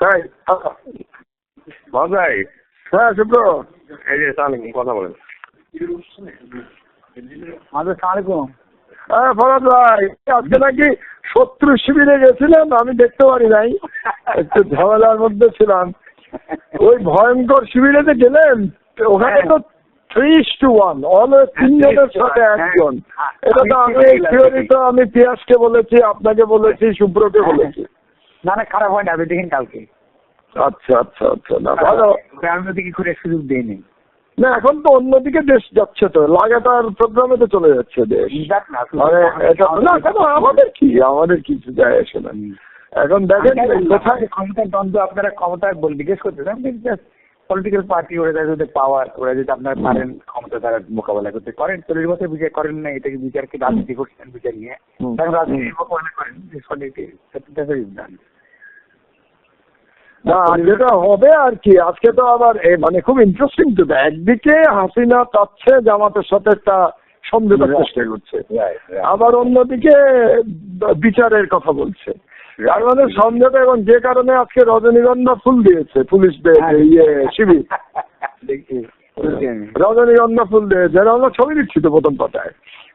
তাই? মজাই হ্যাঁ শুক্র এই যে তাহলে কথা বলেন। আমাদের হ্যাঁ ফরাদ ভাই আজকে নাকি শত্রু শিবিরে গেছিলেন আমি দেখতে পারি নাই। একটু ঝামেলার মধ্যে ছিলাম। ওই ভয়ঙ্কর শিবিরে যে গেলেন ওখানে তো থ্রি টু ওয়ান অলওয়েজ তিনজনের সাথে একজন। এটা তো আমি থিওরি তো আমি পিয়াসকে বলেছি আপনাকে বলেছি শুভ্রকে বলেছি। না না খারাপ হয় না আপনি দেখেন কালকে। আচ্ছা আচ্ছা আচ্ছা না ভালো। আমি ওদিকে ঘুরে সুযোগ দেয়নি না এখন তো অন্যদিকে দেশ যাচ্ছে তো লাগাতার প্রোগ্রামে তো চলে যাচ্ছে দেশ। মানে এটা না কেন আমাদের কি আমাদের কিছু যায় আসে না। এখন দেখেন কোথায় ক্ষমতার দ্বন্দ্ব আপনারা ক্ষমতার বল জিজ্ঞেস করতেছেন পলিটিক্যাল পার্টি ওরা যদি পাওয়ার ওরা যদি আপনারা পারেন ক্ষমতা দ্বারা মোকাবেলা করতে। করেন চল্লিশ বছর বিচার করেন না এটাকে বিচারকে রাজনীতি করছেন বিচার নিয়ে? হুম। তখন রাজনীতি মোকাবেলা করেন সঠিক না যেটা হবে আর কি। আজকে তো আবার মানে খুব ইন্টারেস্টিং তো। একদিকে হাসিনা চাচ্ছে জামাতের সাথে একটা সমঝোতার চেষ্টা করছে। আবার অন্যদিকে বিচারের কথা বলছে। তার মানে সমঝোতা এবং যে কারণে আজকে রজনীগন্ধা ফুল দিয়েছে পুলিশদের ইয়ে শিবির। দেখি। রজনীগন্ধা ফুল দিয়েছে আমরা ছবি দিচ্ছি তো প্রথম পাতায়।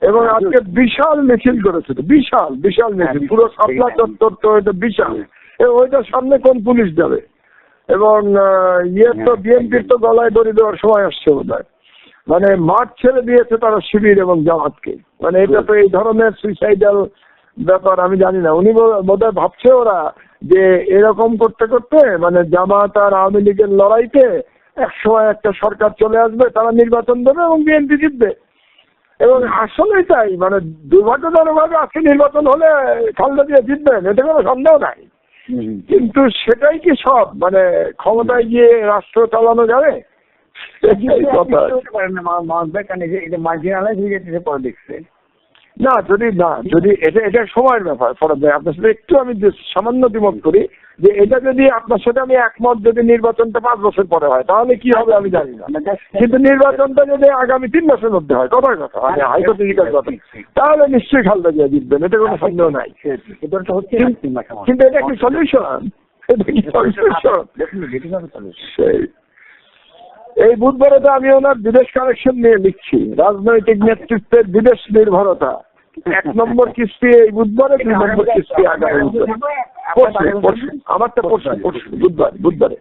এবং আজকে বিশাল মিছিল করেছে তো বিশাল বিশাল মিছিল। পুরো শাপলা চত্বর তো এটা বিশাল। এ ওইটার সামনে কোন পুলিশ যাবে? এবং ইয়ে তো বিএনপির তো গলায় দড়ি দেওয়ার সময় আসছে বোধ মানে মাঠ ছেড়ে দিয়েছে তারা শিবির এবং জামাতকে। মানে এটা তো এই ধরনের সুইসাইডাল ব্যাপার আমি জানি না। উনি বোধ ভাবছে ওরা যে এরকম করতে করতে মানে জামাত আর আওয়ামী লীগের লড়াইতে এক সময় একটা সরকার চলে আসবে তারা নির্বাচন দেবে এবং বিএনপি জিতবে। এবং আসলেই তাই মানে দুর্ভাগ্যজনক ভাবে আজকে নির্বাচন হলে খালেদা দিয়ে জিতবেন এতে কোনো সন্দেহ নাই। কিন্তু সেটাই কি সব? মানে ক্ষমতায় গিয়ে রাষ্ট্র চালানো যাবে? কথা। মার্জিনালাইজ হয়ে গেছে পরে দেখছে না যদি না যদি এটা এটা সময়ের ব্যাপার ফরদ ভাই আপনার সাথে একটু আমি সামান্য দ্বিমত করি যে এটা যদি আপনার সাথে আমি একমত যদি নির্বাচনটা পাঁচ বছর পরে হয় তাহলে কি হবে আমি জানি না কিন্তু নির্বাচনটা যদি আগামী তিন মাসের মধ্যে হয় কথার কথা মানে হাইপোথেটিক্যাল কথা তাহলে নিশ্চয়ই খালদা জিয়া জিতবেন এটা কোনো সন্দেহ নাই। কিন্তু এটা কি সলিউশন এটা কি সলিউশন. সেই এই বুধবারে তো আমি ওনার বিদেশ কালেকশন নিয়ে লিখছি। রাজনৈতিক নেতৃত্বের বিদেশ নির্ভরতা। এক নম্বর কিস্তি এই বুধবারে দুই নম্বর কিস্তি আগামী আমারটা পরশু পরশু বুধবার বুধবারে।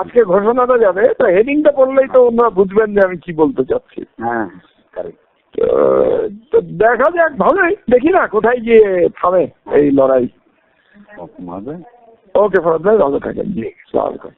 আজকে ঘোষণাটা যাবে। তো হেডিংটা পড়লেই তো ওনারা বুঝবেন যে আমি কি বলতে চাচ্ছি। হ্যাঁ তো তো দেখা যাক ভালোই। দেখি না কোথায় গিয়ে থামে এই লড়াই। ওকে ফরাদ ভাই ভালো থাকেন। জি সালামালাইকুম